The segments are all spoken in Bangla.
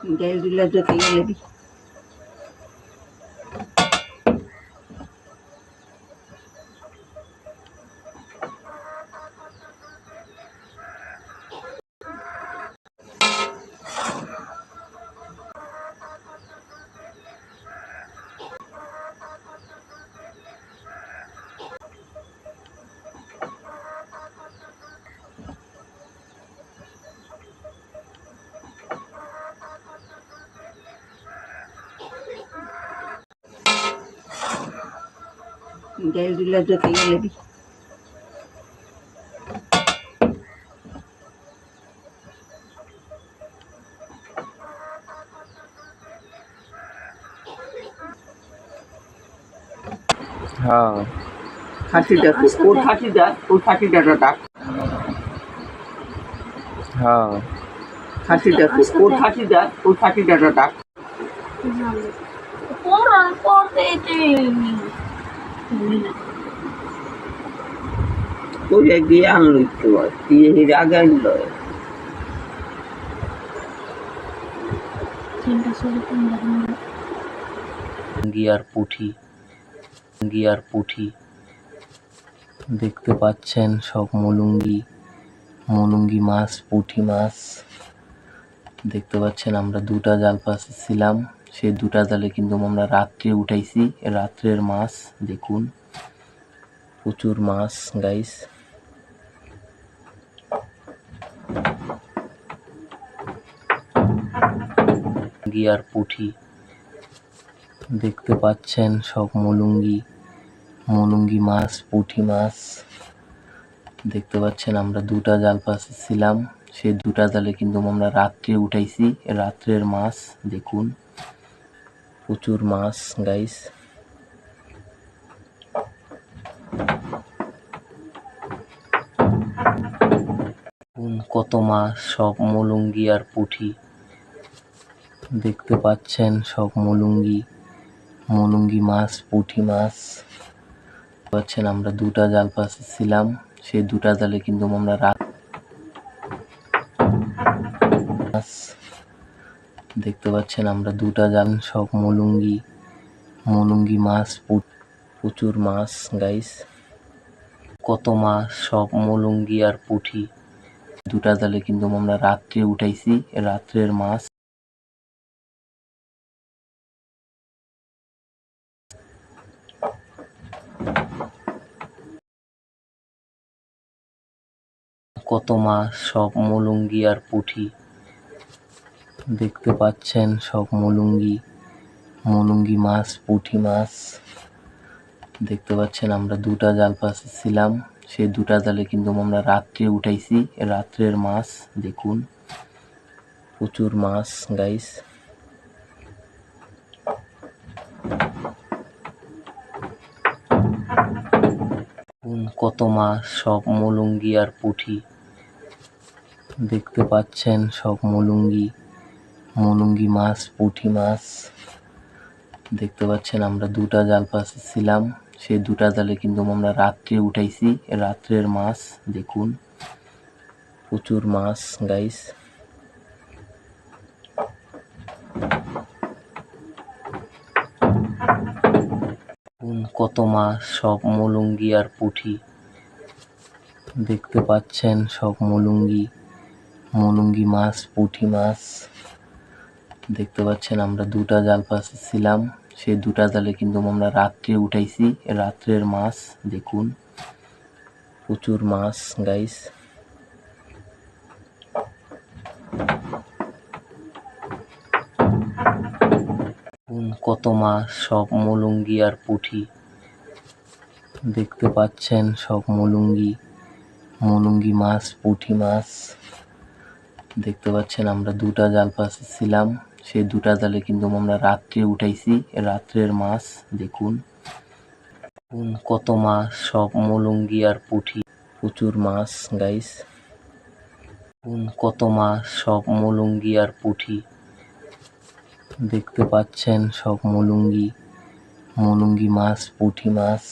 Dahil dula doon kayo nabi. তো তেল যাবি হ্যাঁ খাসিটা ওর খাসিটা ওর খাসিটা ডাক হ্যাঁ ওর খাসিটা ওর খাসিটা ডাক Porra, porra, ওরে গিয়ে আনলো একটু দিয়ে হিরে আগে আনলো গিয়ার পুঁঠি গিয়ার পুঁঠি। দেখতে পাচ্ছেন সব মলুঙ্গি মলুঙ্গি মাছ পুঁটি মাছ। দেখতে পাচ্ছেন আমরা দুটা জাল পাচ্ছিলাম সেই দুটা জালে কিন্তু আমরা রাত্রে উঠাইছি, রাত্রের মাছ, দেখুন। প্রচুর মাছ গাইস গিয়ার পুঁঠি দেখতে পাচ্ছেন, সব মলুঙ্গি মলুঙ্গি মাছ পুঁটি মাছ। দেখতে পাচ্ছেন, আমরা দুটা জাল পাশে ছিলাম সেই দুটা জালে কিন্তু আমরা রাত্রে উঠাইছি, রাত্রের মাছ, দেখুন। প্রচুর মাছ গাইস কত মাছ, সব মলুঙ্গি আর পুঁঠি। দেখতে পাচ্ছেন, সব মলুঙ্গি। মলুঙ্গি মাছ পুঁটি মাছ। পাচ্ছেন, আমরা দুটা জাল পাশে ছিলাম সেই দুটা জালে কিন্তু আমরা রাত মাছ। দেখতে পাচ্ছেন আমরা দুটা জাল সব মলুঙ্গি মলুঙ্গি মাছ প্রচুর মাছ গাইস কত মাছ, সব মলুঙ্গি আর পুঁঠি দুটা জালে কিন্তু আমরা রাত্রে উঠাইছি, রাত্রের মাছ। কত মাছ, সব মলুঙ্গি আর পুঁঠি দেখতে পাচ্ছেন সব মলুঙ্গি মলুঙ্গি মাছ, পুঁটি মাছ। দেখতে পাচ্ছেন আমরা দুটা জাল পাচ্ছিলাম। সেই দুটা জালে কিন্তু আমরা রাত্রে উঠাইছি, রাত্রের মাছ, দেখুন। প্রচুর মাছ গাইস কত মাছ, সব মলুঙ্গি আর পুঁঠি দেখতে পাচ্ছেন সব মলুঙ্গি। মলুঙ্গি মাছ, পুঁটি মাছ। দেখতে পাচ্ছেন আমরা দুটা জাল পাচ্ছিলাম সেই দুটা জালে কিন্তু আমরা রাত্রে উঠাইছি, রাত্রের মাছ, দেখুন। প্রচুর মাছ গাইস কত মাছ, সব মলুঙ্গি আর পুঁঠি দেখতে পাচ্ছেন সব মলুঙ্গি মলুঙ্গি মাছ, পুঁটি মাছ। দেখতে পাচ্ছেন আমরা দুটা জাল পাচ্ছিলাম সেই দুটা জালে কিন্তু আমরা রাত্রে উঠাইছি, রাত্রের মাছ, দেখুন। প্রচুর মাছ গাইস কত মাছ, সব মলুঙ্গি আর পুঁঠি। দেখতে পাচ্ছেন সব মলুঙ্গি মলুঙ্গি মাছ পুঁটি মাছ। দেখতে পাচ্ছেন আমরা দুটা জাল পাচ্ছিলাম সেই দুটা জালে কিন্তু আমরা রাত্রে উঠাইছি, রাত্রের মাছ, দেখুন। কত মাছ, সব মলঙ্গি আর পুঁঠি, প্রচুর মাছ গাইস কত মাছ, সব মলুঙ্গি আর পুঁঠি। দেখতে পাচ্ছেন সব মলুঙ্গি মলুঙ্গি মাছ পুঁটি মাছ।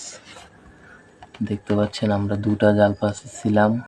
দেখতে পাচ্ছেন আমরা দুটা জাল পাচ্ছিলাম